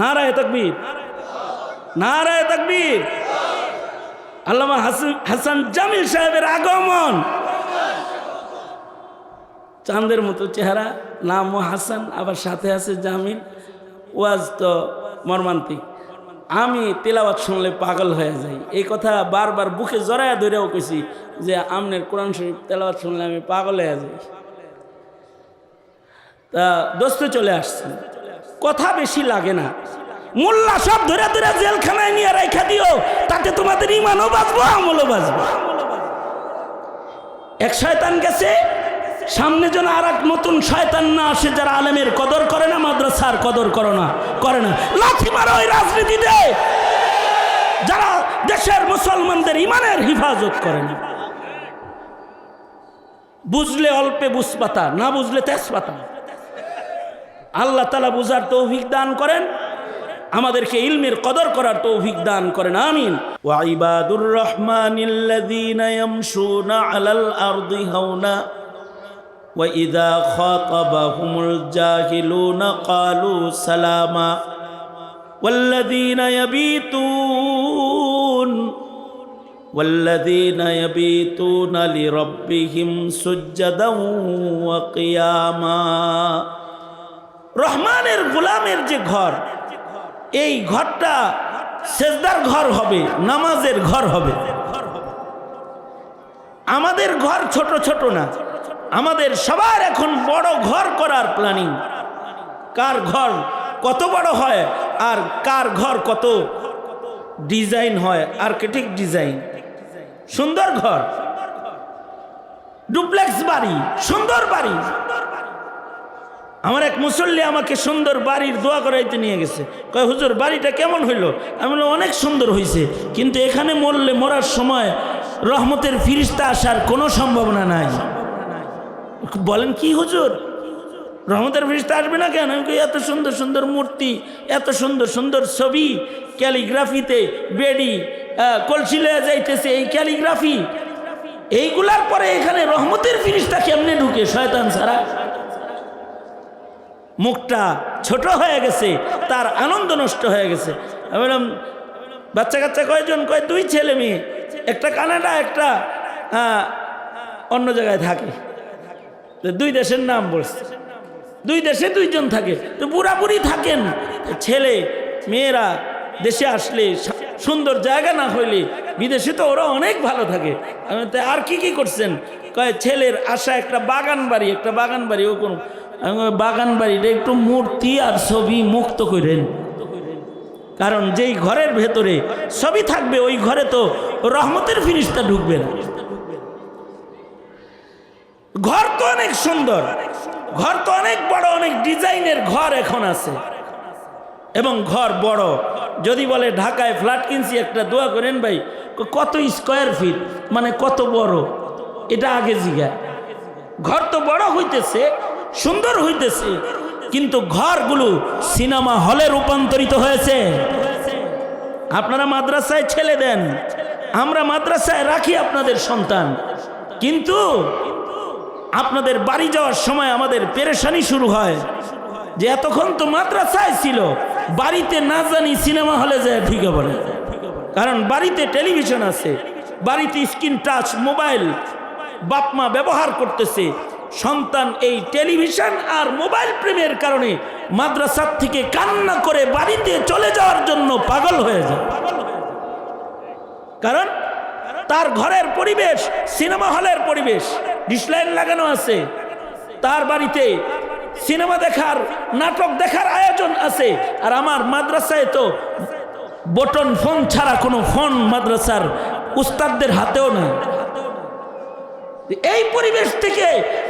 নারায় তকবীর। নারায় তকবীর। আল্লামা হাসান জামিল সাহেবের আগমন। চাঁদের মতো চেহারা, নামও হাসান, আবার সাথে আছে জামিল। ওয়াজ তো মর্মান্তিক। আমি তেলাওয়াত শুনলে পাগল হয়ে যাই। এই কথা বারবার বুকে জড়াইয়া ধরেও কেছি যে আমনের কোরআন শরীফ তেলাওয়াত শুনলে আমি পাগল হয়ে যাই। তা দোস্ত চলে আসছেন কথা বেশি লাগে না। মোল্লা সব ধরে ধরে জেলখানায় নিয়ে রেখা দিও, তাতে তোমাদের ইমানও বাঁচবো, আমলও বাঁচবো। এক শয়তান গেছে, সামনে যেন আর এক নতুন শয়তান না আসে, যারা আলেমের কদর করে না, মাদ্রাসার কদর করে না করে না। লাথি মারো ওই রাজনীতিতে, যারা দেশের মুসলমানদের ইমানের হিফাজত করে না। বুঝলে অল্পে বুঝপাতা না বুঝলে তেজপাতা। আল্লাহ তালা বুঝার তৌফিক দান করেন আমাদেরকে ইলমের কদর করার তৌফিক দান করেন আমিন ওয়াইবাদুর রহমানিল্লাযীনা ইয়ামশুনা আলাল আরদি হাওনা وإذا خاطبهم الجاهلون قالوا سلاما والذين يبيتون والذين يبيتون لربهم سجدا وقياما রহমানের গোলামের যে ঘর, এই ঘরটা সেজদার ঘর হবে, নামাজের ঘর হবে। আমাদের ঘর ছোট ছোট না, আমাদের সবার এখন বড় ঘর করার প্ল্যানিং কার ঘর কত বড় হয় আর কার ঘর কত ডিজাইন হয় আর্কিটেক্ট ডিজাইন সুন্দর ঘর। ডুপ্লেক্স বাড়ি, সুন্দর বাড়ি। আমার এক মুসল্লি আমাকে সুন্দর বাড়ির দোয়া করাইতে নিয়ে গেছে। কয় হুজুর বাড়িটা কেমন হইল? আমি বললাম অনেক সুন্দর হয়েছে কিন্তু এখানে মরলে মরার সময় রহমতের ফিরিস্তা আসার কোনো সম্ভাবনা নাই। বলেন কি হুজুর? রহমতের ফিরিস্তা আসবে না কেন? আমি এত সুন্দর সুন্দর মূর্তি এত সুন্দর সুন্দর ছবি ক্যালিগ্রাফিতে বেডি আহ, কলসি লয়ে যাইতেছে এই ক্যালিগ্রাফি। এইগুলার পরে এখানে রহমতের ফিরিস্তা কেমনে ঢুকে শয়তান ছাড়া? মুখটা ছোট হয়ে গেছে, তার আনন্দ নষ্ট হয়ে গেছে। বললাম, বাচ্চা কাচ্চা কয়জন? কয়, দুই ছেলে মেয়ে, একটা কানাডা, একটা অন্য জায়গায় থাকে। দুই দেশের নাম বলছে। দুই দেশে দুইজন থাকে, তো বুড়াবুড়ি থাকেন। ছেলে, মেয়েরা দেশে আসলে সুন্দর জায়গা না হইলে বিদেশে তো ওরা অনেক ভালো থাকে। আর কি কি করছেন? কয়, ছেলের আশা একটা বাগান বাড়ি, একটা বাগান বাড়ি, ও কোন বাগান বাড়িটা একটু মূর্তি আর ছবি মুক্ত করেন কারণ যেই ঘরের ভেতরে ছবি থাকবে, ওই ঘরে তো রহমতের ফিরিস্তা ঢুকবে না। ঘর তো অনেক সুন্দর, ঘর তো অনেক বড়, অনেক ডিজাইনের ঘর এখন আছে। এবং ঘর বড়, যদি বলে ঢাকায় ফ্ল্যাট কিনছি, একটা দোয়া করেন ভাই, কত স্কোয়ার ফিট মানে কত বড়, এটা আগে জিগায়। ঘর তো বড় হইতেছে সুন্দর হইতেছে। কিন্তু ঘরগুলো সিনেমা হলে রূপান্তরিত হয়েছে। আপনারা মাদ্রাসায় ছেলে দেন, আমরা মাদ্রাসায় রাখি আপনাদের সন্তান। কিন্তু আপনাদের বাড়ি যাওয়ার সময় আমাদের পেরেশানি শুরু হয়। যে এতক্ষণ তো মাদ্রাসায় ছিল, বাড়িতে না জানি সিনেমা হলে যায় ঠিক বলে কারণ বাড়িতে টেলিভিশন আছে, বাড়িতে স্ক্রিন টাচ, মোবাইল বাপমা ব্যবহার করতেছে সন্তান এই টেলিভিশন আর মোবাইল প্রেমের কারণে মাদ্রাসার থেকে কান্না করে বাড়িতে চলে যাওয়ার জন্য পাগল হয়ে যায়। কারণ তার ঘরের পরিবেশ, সিনেমা হলের পরিবেশ ডিসলাইন লাগানো আছে। তার বাড়িতে সিনেমা দেখার, নাটক দেখার আয়োজন আছে। আর আমার মাদ্রাসায় তো বটন ফোন ছাড়া কোনো ফোন মাদ্রাসার উস্তাদদের হাতেও নাই। এই পরিবেশ থেকে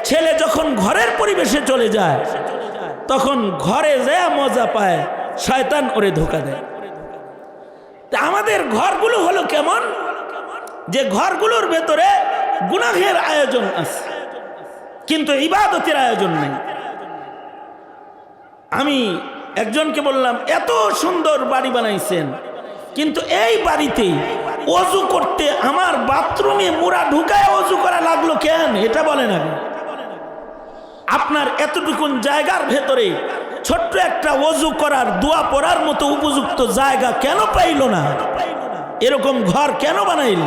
ছেলে যখন ঘরের পরিবেশে চলে যায়, তখন ঘরে যায় মজা পায়, শয়তান ওরে ধোকা দেয়। আমাদের ঘরগুলো হলো কেমন? যে ঘরগুলোর ভেতরে গুনাহের আয়োজন আছে, কিন্তু ইবাদতের আয়োজন নেই। আমি একজনকে বললাম, এত সুন্দর বাড়ি বানাইছেন কিন্তু এই বাড়িতে অজু করতে আমার বাথরুমে মুড়া ঢুকায় অজু করা লাগল কেন? এটা বলে না আপনার এতটুকুন জায়গার ভেতরে ছোট্ট একটা অজু করার দোয়া পড়ার মতো উপযুক্ত জায়গা কেন পাইল না? এরকম ঘর কেন বানাইল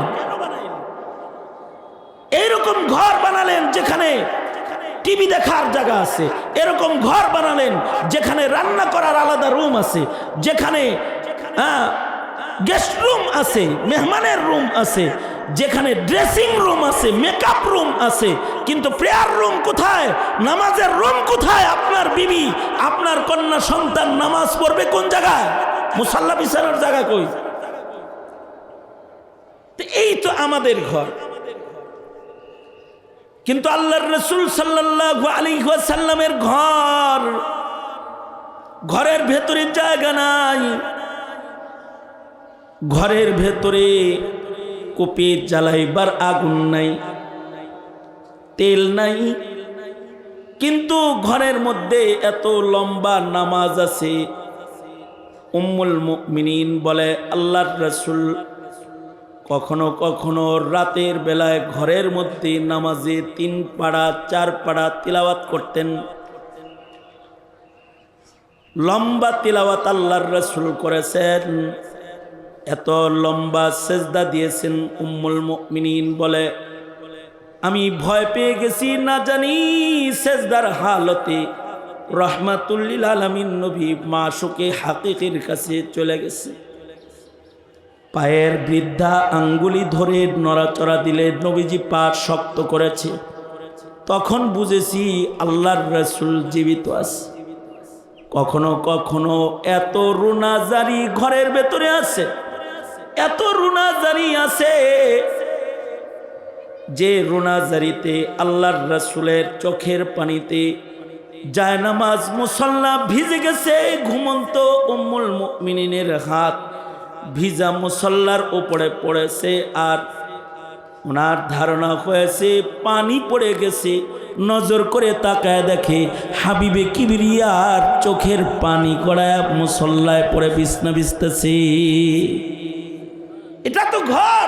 এইরকম ঘর বানালেন যেখানে টিভি দেখার জায়গা আছে। এরকম ঘর বানালেন যেখানে রান্না করার আলাদা রুম আছে। যেখানে গেস্ট রুম আছে, মেহমানের রুম আছে, যেখানে ড্রেসিং রুম আছে, মেকআপ রুম আছে, কিন্তু প্রেয়ার রুম কোথায়? নামাজের রুম কোথায় আপনার বিবি? আপনার কন্যা সন্তান নামাজ পড়বে কোন জায়গায়? মুসাল্লা বিছানোর জায়গা কই? এই তো আমাদের ঘর। কিন্তু আল্লাহর রসুল সাল্লাহ আলী ঘর, ঘরের ভেতরে জায়গা নাই। ঘরের ভেতরে কোপে জ্বালাইবার আগুন নাই, তেল নাই। কিন্তু ঘরের মধ্যে এত লম্বা নামাজ আছে। উম্মুল মুমিনিন বলে, আল্লাহর রসুল কখনো কখনো রাতের বেলায় ঘরের মধ্যে নামাজে তিন পাড়া, চার পাড়া তিলাওয়াত করতেন। লম্বা তিলাওয়াত আল্লাহর রসুল করেছেন। এত লম্বা সেজদা দিয়েছেন উম্মুল মিনীন বলে, আমি ভয় পেয়ে গেছি না জানি সেজদার হালতে রহমাতুল্লিল আলমিন নবী মাসুকে হাকিকের কাছে চলে গেছে। পায়ের বৃদ্ধা আঙ্গুলি ধরে নড়াচড়া দিলে নবীজি পা শক্ত করেছে। তখন বুঝেছি আল্লাহর রসুল জীবিত আছে। কখনো কখনো এত রুনাজারি ঘরের ভেতরে আছে। এত রুনাজারি আছে যে রুনাজারিতে আল্লাহর রসুলের চোখের পানিতে জায়নামাজ মুসল্লা ভিজে গেছে, ঘুমন্ত উম্মুল মিনিনের হাত ভিজা মুসল্লার ওপরে পড়েছে আর ওনার ধারণা হয়েছে পানি পড়ে গেছে। নজর করে তাকায় দেখে হাবিবে কিবরিয়ার চোখের পানি কড়ায় মুসল্লায় পড়ে বিছনা বিছতেছে এটা তো ঘর।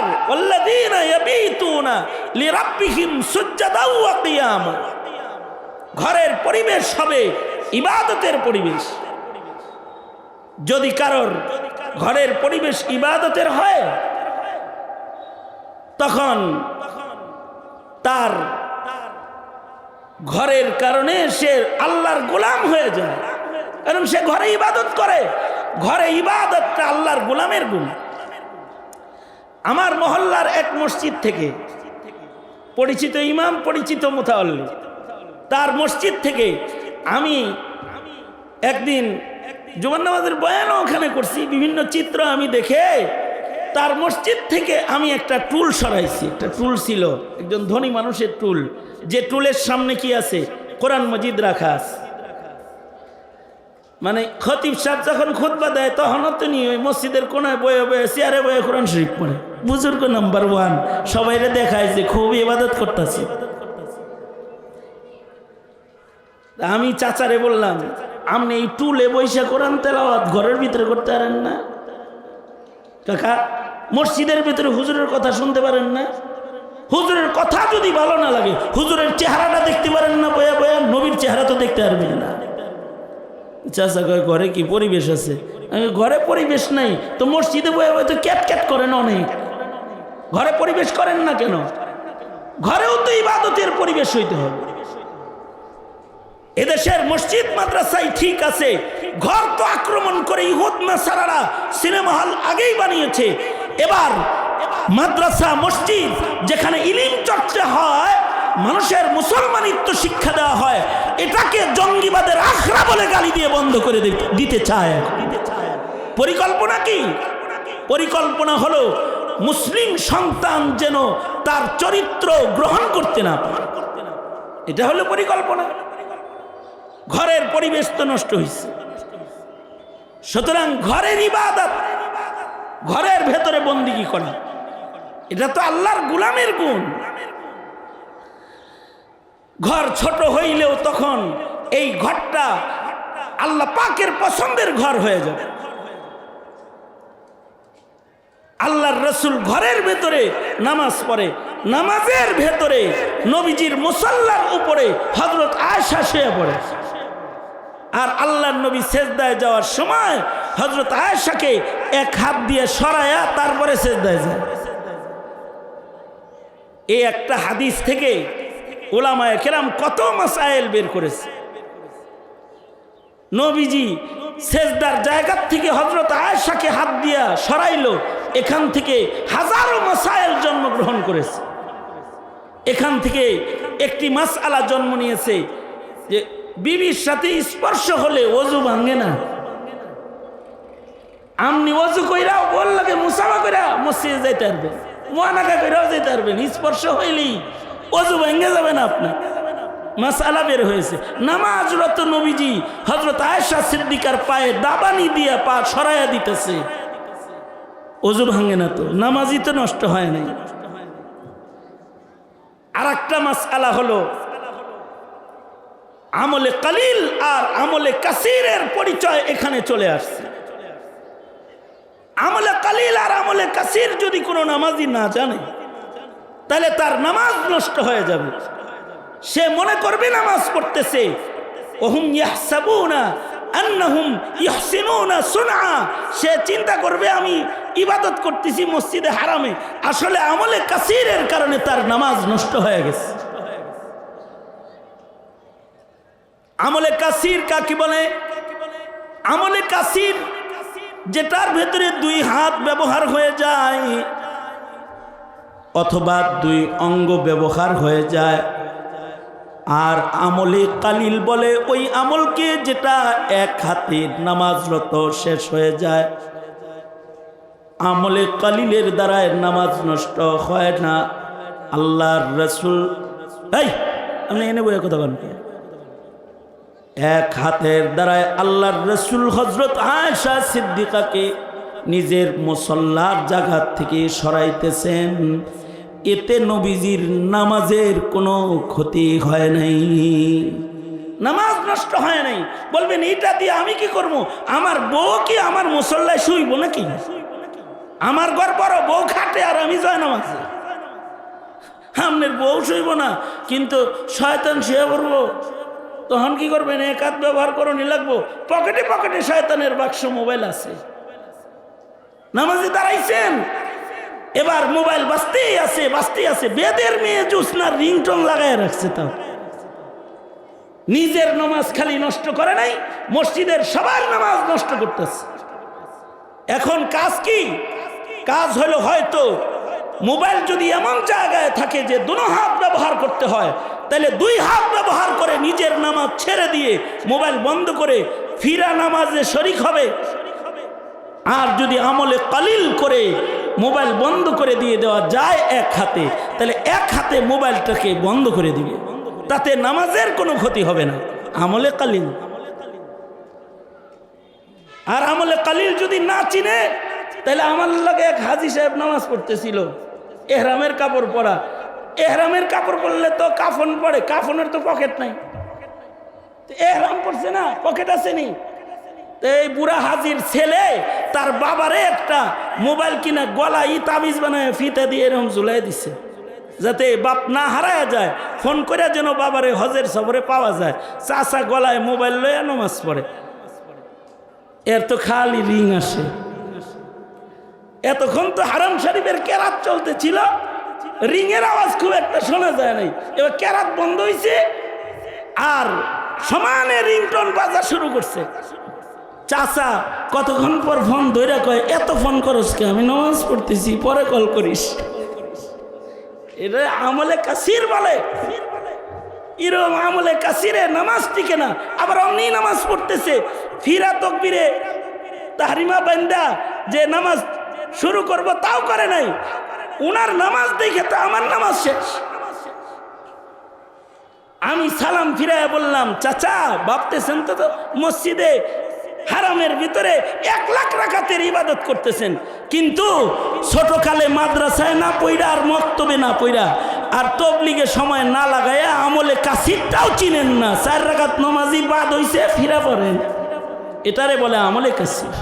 ঘরের পরিবেশ হবে ইবাদতের পরিবেশ। যদি কারোর ঘরের পরিবেশ ইবাদতের হয়, তখন তার ঘরের কারণে সে আল্লাহর গোলাম হয়ে যায়। কারণ সে ঘরে ইবাদত করে। ঘরে ইবাদতটা আল্লাহর গোলামের গুণ। আমার মহল্লার এক মসজিদ থেকে, পরিচিত ইমাম, পরিচিত মোতাল্লি, তার মসজিদ থেকে আমি একদিন জুমান নামাজের বয়ানও ওখানে করছি, বিভিন্ন চিত্র আমি দেখে তার মসজিদ থেকে আমি একটা টুল সরাইছি, একটা টুল ছিল, একজন ধনী মানুষের টুল, যে টুলের সামনে কি আছে? কোরআন মজিদ রাখা আছে। মানে খতিব সাহেব যখন খুতবা দেয়, তখনও তো নিয়ে ওই মসজিদের কোনায় বয়ে বয়ে চেয়ারে বয়ে কোরআন শরীফ পড়ে। বুজুর্গ নাম্বার ওয়ান। সবাইরে দেখায় যে খুব ইবাদত করতেছি। আমি চাচারে বললাম, আপনি এই টুলে বৈশা কোরআন তেলাওয়াত ঘরের ভিতরে করতে পারেন না? কাকা, মসজিদের ভিতরে হুজুরের কথা শুনতে পারেন না? হুজুরের কথা যদি ভালো না লাগে, হুজুরের চেহারাটা দেখতে পারেন না বয়া বয়া, নবীর চেহারা তো দেখতে পারবেন না। চাচা কয়, ঘরে কি পরিবেশ আছে? ঘরে পরিবেশ নাই। তো মসজিদে বয়ে বয়ে তো ক্যাট ক্যাট করেন অনেক। ঘরে পরিবেশ করেন না কেন? ঘরেও তো ইবাদতের পরিবেশ হইতে হবে। এদেশের মসজিদ, মাদ্রাসায় ঠিক আছে, ঘর তো আক্রমণ করে ইহুদ সারারা সিনেমা হল আগেই বানিয়েছে। এবার মাদ্রাসা, মসজিদ, যেখানে ইলিম চর্চা হয়, মানুষের মুসলমানিত্ব শিক্ষা দেওয়া হয়, এটাকে জঙ্গিবাদের আখড়া বলে গালি দিয়ে বন্ধ করে দিতে চায় পরিকল্পনা কি? পরিকল্পনা হলো মুসলিম সন্তান যেন তার চরিত্র গ্রহণ করতে না পারে। এটা হলো পরিকল্পনা। ঘরের পরিবেশ তো নষ্ট হয়েছে সুতরাং ঘরের ইবাদত, ঘরের ভেতরে বন্দিগি করা, এটা তো আল্লাহর গুলামের গুণ। ঘর ছোট হইলেও তখন এই ঘরটা আল্লাহ পাকের পছন্দের ঘর হয়ে যাবে। আল্লাহর রসুল ঘরের ভেতরে নামাজ পড়ে। নামাজের ভেতরে নবীজির মুসাল্লার উপরে হজরত আয়সা শুয়ে পড়ে। আর আল্লাহর নবী সেজদায় যাওয়ার সময় হজরত আয়েশাকে এক হাত দিয়ে সরায়া তারপরে সেজদায় যায়। এই একটা হাদিস থেকে ওলামায় কেরাম কত মাসাইল বের করেছে। নবীজি সেজদার জায়গার থেকে হজরত আয়েশাকে হাত দিয়া সরাইলো এখান থেকে হাজারো মাসাইল জন্মগ্রহণ করেছে। এখান থেকে একটি মাস আলা জন্ম নিয়েছে যে বিবির সাথে স্পর্শ হলে অজু ভাঙে না। আমনি অজু কইরাও বল লাগে, মুসাফা কইরা মসজিদে যাইতে পারবেন মোয়ানাকা কইরাও যাইতে পারবেন, স্পর্শ হইলেই অজু ভেঙে যাবে না আপনার। মাসালা বের হয়েছে। নামাজরত নবীজি হজরত আয়েশা সিদ্দিকার পায়ে দাবানি দিয়া পা সরাইয়া দিতেছে। অজু ভাঙে না তো, নামাজই তো নষ্ট হয় নাই। আর একটা মাসালা হলো, আমলে কালিল আর আমলে কাসিরের পরিচয় এখানে চলে আসছে। আমলে কালিল আর আমলে কাসির যদি কোনো নামাজি না জানে, তাহলে তার নামাজ নষ্ট হয়ে যাবে। সে মনে করবে নামাজ পড়তেছে। ওহুম ইয়াহসাবুনা আন্নাহুম ইহসিনুনা সুনআ। সে চিন্তা করবে, আমি ইবাদত করতেছি মসজিদে হারামে। আসলে আমলে কাসিরের কারণে তার নামাজ নষ্ট হয়ে গেছে। আমলে কাসির কাকে বলে? আমলে কাসির যেটার ভেতরে দুই হাত ব্যবহার হয়ে যায়, অথবা দুই অঙ্গ ব্যবহার হয়ে যায় আর আমলে কালিল বলে, ওই আমলকে যেটা এক হাতে নামাজরত শেষ হয়ে যায়। আমলে কালিলের দ্বারায় নামাজ নষ্ট হয় না। আল্লাহর রসুল এই, আপনি এনে বইয়ে কথা বলেন এক হাতের দ্বারায় আল্লাহর রসুল হজরত আয়সা সিদ্দিকাকে নিজের মুসল্লার জায়গা থেকে সরাইতেছেন। এতে নবীজির নামাজের কোনো ক্ষতি হয় নাই। নামাজ নষ্ট হয় নাই। বলবেন, এটা দিয়ে আমি কি করব? আমার বউ কি আমার মুসল্লায় শুইব নাকি? আমার ঘর বড়, বউ খাটে আর আমি জয় নামাজে। সামনের বউ শুইব না, কিন্তু শয়তান শুয়ে পড়ব। তখন কি করবেন? এক হাত ব্যবহার করো নি লাগবো। পকেটে পকেটে শয়তানের বাক্স মোবাইল আছে। নামাজে দাঁড়াইছেন? এবার মোবাইল বাঁচতেই আছে বাঁচতেই আছে। বেদের মেয়ে জুসনার রিংটন লাগাই রাখছে তাও। নিজের নামাজ খালি নষ্ট করে নাই, মসজিদের সবার নামাজ নষ্ট করতেছে। এখন কাজ কি? কাজ হলো হয়তো মোবাইল যদি এমন জায়গায় থাকে যে দুনো হাত ব্যবহার করতে হয়, তাহলে দুই হাত ব্যবহার করে নিজের নামাজ ছেড়ে দিয়ে মোবাইল বন্ধ করে ফিরা নামাজে শরিক হবে। আর যদি আমলে কালিল করে মোবাইল বন্ধ করে দিয়ে দেওয়া যায় এক হাতে, তাহলে এক হাতে মোবাইলটাকে বন্ধ করে দিবে। তাতে নামাজের কোনো ক্ষতি হবে না। আমলে কালিল। আর আমলে কালিল যদি না চিনে, তাহলে আমার লাগে এক হাজি সাহেব নামাজ পড়তেছিল। এহরামের কাপড় পরা। এহরামের কাপড় পরলে তো কাফন পড়ে কাফনের তো পকেট নাই। এহরাম পড়ছে না, পকেট আসেনি এই বুড়া হাজির ছেলে, তার বাবারে একটা মোবাইল কিনা গলা ই তাবিজ বানায় ফিতা দিয়ে এরকম ঝুলাই দিছে। যাতে বাপ না হারায় যায়, ফোন করে যেন বাবারে হজের সবরে পাওয়া যায়। চাষা গলায় মোবাইল লয়ে নমাজ পড়ে। এর তো খালি রিং আসে। এতক্ষণ তো হারাম শরীফের কেরাত চলতেছিল, রিংয়ের আওয়াজ খুব একটা শোনা যায় নাই। এবার কেরাত বন্ধ হয়েছে আর সমানে রিংটন বাজা শুরু করছে। চাচা, কতক্ষণ পর ফোন ধরে কয়, এত ফোন করস কে? আমি নামাজ পড়তেছি, পরে কল করিস। এটা আমলে কাসির বলে। এরকম আমলে কাসিরে নামাজ টিকে না, আবার অমনি নামাজ পড়তেছে। ফিরা তকবিরে তাহারিমা বান্দা যে নামাজ শুরু করব, তাও করে নাই। উনার নামাজ দেখে তো আমার নামাজ শেষ। আমি সালাম ফিরাইয়া বললাম, চাচা, ভাবতেছেন তো মসজিদে হারামের ভিতরে এক লাখ রাখাতের ইবাদত করতেছেন। কিন্তু ছোটকালে মাদ্রাসায় না পইরা আর মক্তবে না পইরা আর তবলিগে সময় না লাগাইয়া আমলে কাসিরটাও চিনেন না। চার রাখাত নমাজি বাদ হইছে, ফিরা পড়েন। এটারে বলে আমলে কাসির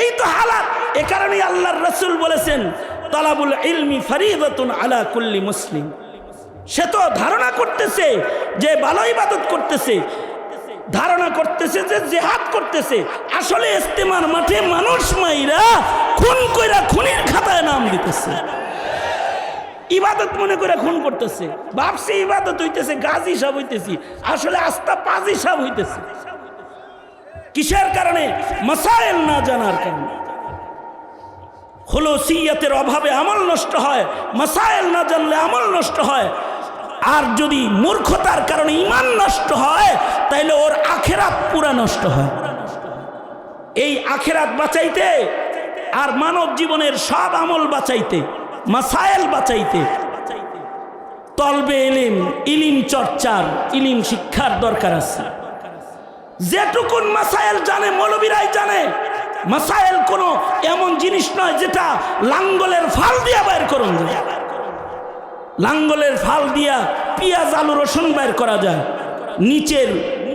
এই তো হালাত। এ কারণেই আল্লাহর রসুল বলেছেন, তালাবুল ইলমি ফরিদতুন আলা কুল্লি মুসলিম। সে তো ধারণা করতেছে যে ভালো ইবাদত করতেছে। ধারণা করতেছে যে জেহাদ করতেছে। আসলে ইস্তেমার মাঠে মানুষ মাইরা খুন কইরা খুনির খাতায় নাম দিতেছে। ইবাদত মনে করে খুন করতেছে। ভাবছি ইবাদত হইতেছে, গাজী হিসাব হইতেছি। আসলে আস্তা পাজি হিসাব হইতেছে। কিসের কারণে? মাসাইল না জানার কারণে। হলো সিয়াতের অভাবে আমল নষ্ট হয়। মাসাইল না জানলে আমল নষ্ট হয়। আর যদি মূর্খতার কারণে ইমান নষ্ট হয়, তাইলে ওর আখেরাত পুরা নষ্ট হয়। এই আখেরাত বাঁচাইতে আর মানব জীবনের সব আমল বাঁচাইতে, মাসায়েল বাঁচাইতে তলবে ইলিম ইলিম চর্চার, ইলিম শিক্ষার দরকার আছে। যেটুকুন মাসায়েল জানে, মৌলবীরাই জানে, মাসায়েল কোনো এমন জিনিস নয় যেটা লাঙ্গলের ফাল দিয়া বের করুন। লাঙ্গলের ফাল দিয়া পিঁয়াজ, আলু, রসুন বের করা যায়। নিচের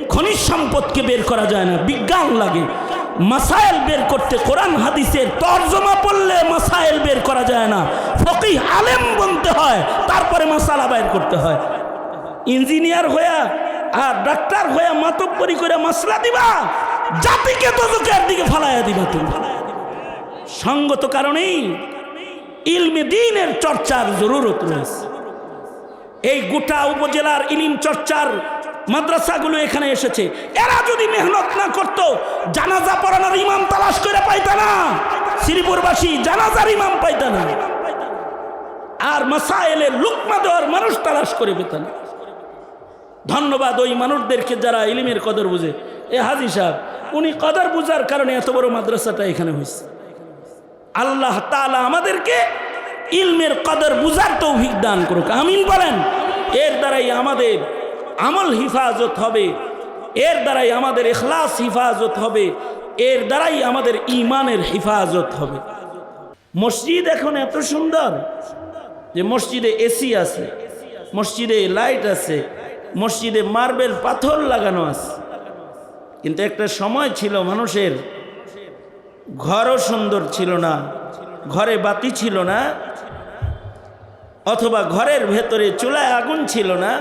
খনিজ সম্পদকে বের করা যায় না, বিজ্ঞান লাগে। মাসাইল বের করতে কোরআন, হাদিসের তর্জমা পড়লে মাসাইল বের করা যায় না। ফকি আলেম বলতে হয়, তারপরে মশালা বের করতে হয়। ইঞ্জিনিয়ার হইয়া আর ডাক্তার হইয়া মাতব্বরি করে মশলা দিবা, জাতিকে দোজকের দিকে ফালাইয়া দিবা তুমি। সঙ্গত কারণেই ইলমে দিনের চর্চার জরুরত রয়েছে। এই গোটা উপজেলার ইলিম চর্চার মাদ্রাসাগুলো এখানে এসেছে। এরা যদি মেহনত না করত, জানাজা পড়ানোর ইমাম তালাশ করে পাইতা না। শ্রীপুরবাসী জানাজার ইমাম পাইতা না। আর মাসাইলের লুকমা দেওয়ার মানুষ তালাশ করে পেত না। ধন্যবাদ ওই মানুষদেরকে যারা ইলিমের কদর বুঝে। এ হাজি সাহেব, উনি কদর বুঝার কারণে এত বড় মাদ্রাসাটা এখানে হয়েছে। আল্লাহ তালা আমাদেরকে ইলমের কদর বুঝার তৌফিক দান করুক। আমিন বলেন। এর দ্বারাই আমাদের আমল হিফাজত হবে। এর দ্বারাই আমাদের এখলাস হিফাজত হবে। এর দ্বারাই আমাদের ইমানের হিফাজত হবে। মসজিদ এখন এত সুন্দর যে মসজিদে এসি আছে, মসজিদে লাইট আছে, মসজিদে মার্বেল পাথর লাগানো আছে। কিন্তু একটা সময় ছিল মানুষের ঘরও সুন্দর ছিল না, ঘরে বাতি ছিল না, অথবা ঘরের ভেতরে চুলায় আগুন ছিল না,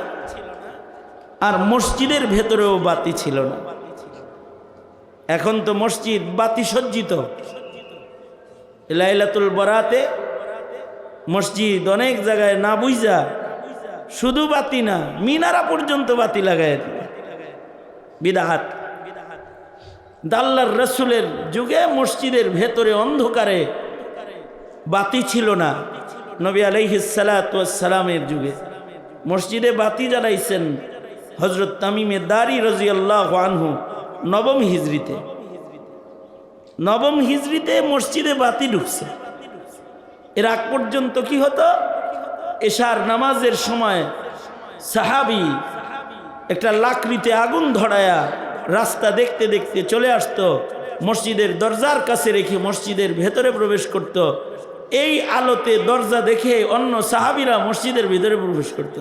আর মসজিদের ভেতরেও বাতি ছিল না। এখন তো মসজিদ বাতি সজ্জিত। লাইলাতুল বরাতে মসজিদ অনেক জায়গায় না বুঝা শুধু বাতি না, মিনারা পর্যন্ত বাতি লাগায় বিদাহাত। দাল্লার রসুলের যুগে মসজিদের ভেতরে অন্ধকারে বাতি ছিল না। নবী আলাইহিসালামের যুগে। মসজিদে বাতি জ্বালাইছেন হজরত তামিমে দারি রাজিয়াল্লাহ আনহু নবম হিজড়িতে নবম হিজড়িতে মসজিদে বাতি ঢুকছে। এর আগ পর্যন্ত কি হতো? এশার নামাজের সময় সাহাবি একটা লাকড়িতে আগুন ধরায়া রাস্তা দেখতে দেখতে চলে আসতো, মসজিদের দরজার কাছে রেখে মসজিদের ভেতরে প্রবেশ করত। এই আলোতে দরজা দেখে অন্য সাহাবিরা মসজিদের ভেতরে প্রবেশ করত।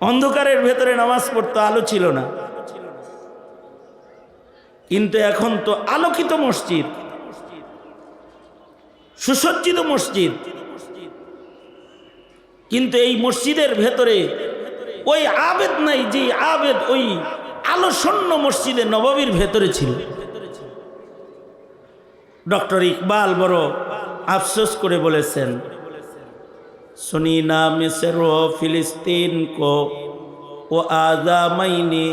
অন্ধকারের ভেতরে নামাজ পড়তো, আলো ছিল না কিন্তু এখন তো আলোকিত মসজিদ, সুসজ্জিত মসজিদ কিন্তু এই মসজিদের ভেতরে ওই আবেদ নাই যে আবেদ ওই আলোসন্ন মসজিদে নববীর ভেতরে ছিল ডক্টর ইকবাল বড় আফসোস করে বলেছেন सुनी ना मिस्र व फिलिस्तीन को वो आज़ा मैंने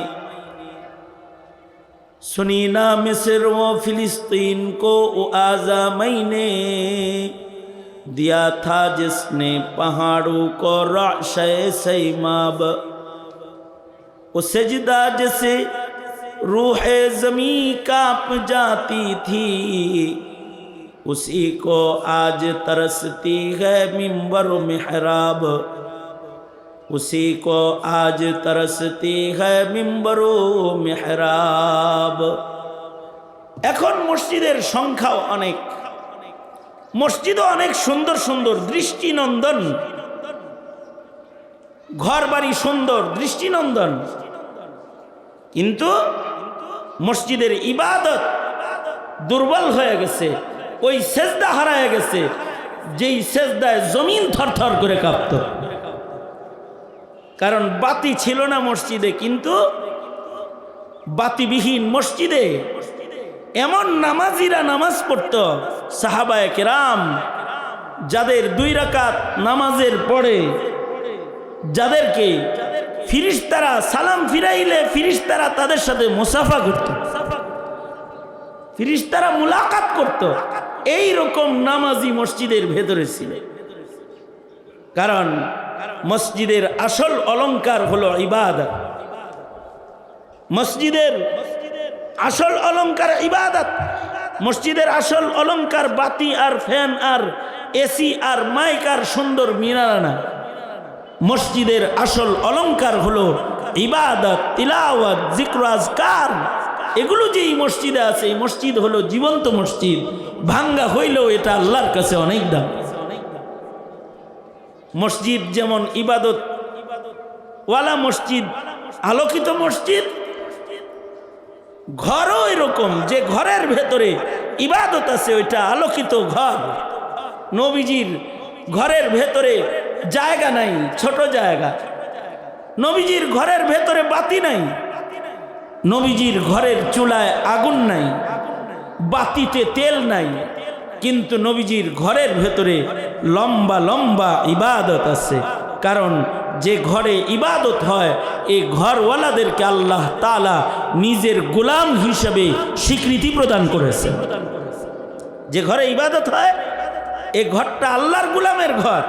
सुनी ना मिस्र व फिलिस्तीन को वो आज़ा मैंने दिया था जिसने पहाड़ों को राशे सैमाब वो सजदा जैसे रूह जमी कांप जाती थी उसी को आज तरसती है मिंबर मेहराब उसी को आज तरसती है मिंबर মেহরাব এখন মসজিদের সংখ্যাও অনেক মসজিদও অনেক সুন্দর সুন্দর দৃষ্টিনন্দন ঘর বাড়ি সুন্দর, দৃষ্টিনন্দন। কিন্তু মসজিদের ইবাদত দুর্বল হয়ে গেছে, ওই সেজদা হারায় গেছে, যেই সেজদায় জমিন থরথর করে কাঁপত। কারণ বাতি ছিল না মসজিদে, কিন্তু বাতিবিহীন মসজিদে এমন নামাজিরা নামাজ পড়ত, সাহাবায় কেরাম, যাদের দুই রাকাত নামাজের পরে যাদেরকে ফিরিস্তারা সালাম ফিরাইলে ফিরিস্তারা তাদের সাথে মুসাফা করত। ফিরিস্তারা মুলাকাত করত। এই রকম নামাজি মসজিদের ভেতরে ছিল। কারণ মসজিদের আসল অলংকার হলো ইবাদত। মসজিদের আসল অলংকার ইবাদত। মসজিদের আসল অলংকার বাতি আর ফ্যান আর এসি আর মাইক আর সুন্দর মিনারা না। মসজিদের আসল অলংকার হলো ইবাদত, তিলাওয়াত জিক্র আজকার। এগুলো যে এই মসজিদে আছে, এই মসজিদ হলো জীবন্ত মসজিদ। ভাঙ্গা হইলেও এটা আল্লাহর কাছে অনেক দাম। মসজিদ যেমন ইবাদত, ওয়ালা মসজিদ, আলোকিত মসজিদ, ঘরও এরকম, যে ঘরের ভেতরে ইবাদত আছে, ওইটা আলোকিত ঘর। নবীজির ঘরের ভেতরে জায়গা নাই, ছোট জায়গা। নবীজির ঘরের ভেতরে বাতি নাই। নবীজির ঘরের চুলায় আগুন নাই। বাতিতে তেল নাই। কিন্তু নবীজির ঘরের ভেতরে লম্বা লম্বা ইবাদত আছে। কারণ যে ঘরে ইবাদত হয় এই ঘরওয়ালাদেরকে আল্লাহ তালা নিজের গোলাম হিসেবে স্বীকৃতি প্রদান করেছে যে ঘরে ইবাদত হয় এই ঘরটা আল্লাহর গোলামের ঘর।